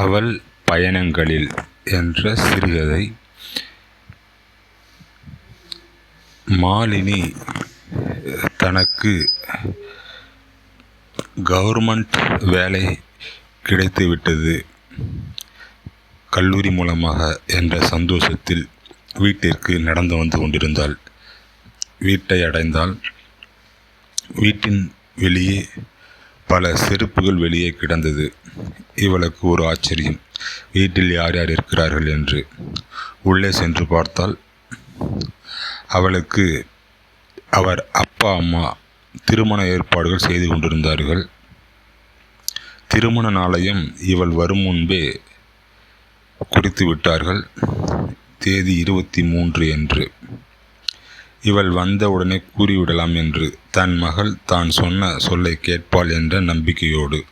அவள் பயணங்களில் என்ற சிறுகதை மாலினி தனக்கு கவர்மெண்ட் வேலை கிடைத்துவிட்டது கல்லூரி மூலமாக என்ற சந்தோஷத்தில் வீட்டிற்கு நடந்து வந்து கொண்டிருந்தாள். வீட்டை அடைந்தால் வீட்டின் வெளியே பல செருப்புகள் வெளியே கிடந்தது. இவளுக்கு ஒரு ஆச்சரியம். வீட்டில் யார் யார் இருக்கிறார்கள் என்று. உள்ளே சென்று பார்த்தால் அவளுக்கு அவர் அப்பா அம்மா திருமண ஏற்பாடுகள் செய்து கொண்டிருந்தார்கள். திருமண நாளையும் இவள் வரும் முன்பே குறித்து விட்டார்கள். தேதி இருபத்தி மூன்று என்று. இவள் வந்தவுடனே கூறிவிடலாம் என்று. தன் மகள் தான் சொன்ன சொல்லை கேட்பாள் என்ற நம்பிக்கையோடு.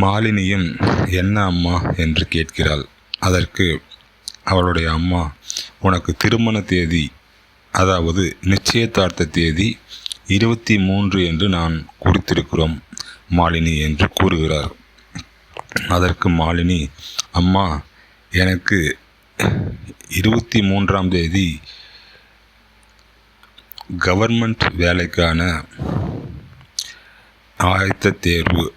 மாலினியும் என்ன அம்மா? என்று கேட்கிறாள். அதற்கு அவளுடைய அம்மா உனக்கு திருமண தேதி அதாவது நிச்சயதார்த்த தேதி இருபத்தி மூன்று என்று நான் குறித்திருக்கிறோம் மாலினி என்று கூறுகிறார். அதற்கு மாலினி அம்மா எனக்கு இருபத்தி மூன்றாம் தேதி கவர்மெண்ட் வேலைக்கான ஆயத்த தேர்வு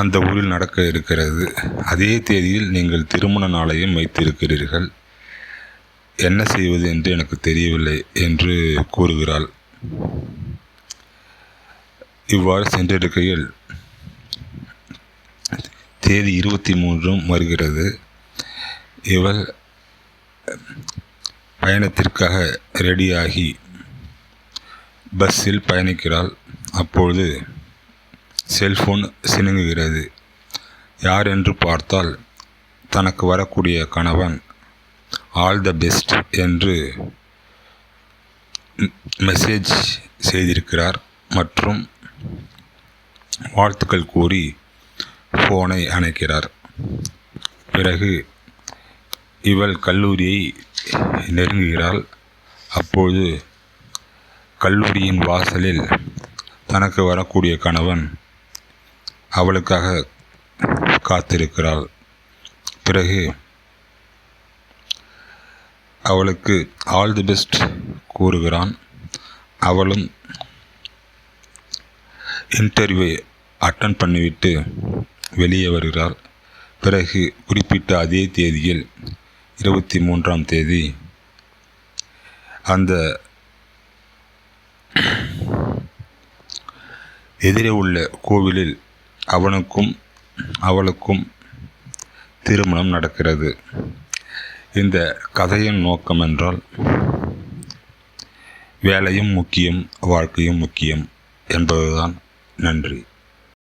அந்த ஊரில் நடக்க இருக்கிறது. அதே தேதியில் நீங்கள் திருமண நாளையும் வைத்திருக்கிறீர்கள். என்ன செய்வது என்று எனக்கு தெரியவில்லை என்று கூறுகிறாள். இவ்வாறு சென்றிருக்கையில் தேதி இருபத்தி மூன்றும் வருகிறது. இவள் பயணத்திற்காக ரெடியாகி பஸ்ஸில் பயணிக்கிறாள். அப்பொழுது செல்போன் சினுங்குகிறது. யார் என்று பார்த்தால் தனக்கு வரக்கூடிய கணவன் ஆல் த பெஸ்ட் என்று மெசேஜ் செய்திருக்கிறார் மற்றும் வாழ்த்துக்கள் கூறி ஃபோனை அணைக்கிறார். பிறகு இவள் கல்லூரியை நெருங்குகிறாள். அப்பொழுது கல்லூரியின் வாசலில் தனக்கு வரக்கூடிய கணவன் அவளுக்காக காத்திருக்கிறாள். பிறகு அவளுக்கு ஆல் தி பெஸ்ட் கூறுகிறான். அவளும் இன்டர்வியூவை அட்டன் பண்ணிவிட்டு வெளியே வருகிறாள். பிறகு குறிப்பிட்ட அதே தேதியில் இருபத்தி மூன்றாம் தேதி அந்த எதிரே உள்ள கோவிலில் அவனுக்கும் அவளுக்கும் திருமணம் நடக்கிறது. இந்த கதையின் நோக்கம் என்றால் வேலையும் முக்கியம் வாழ்க்கையும் முக்கியம் என்பதுதான் நன்றி.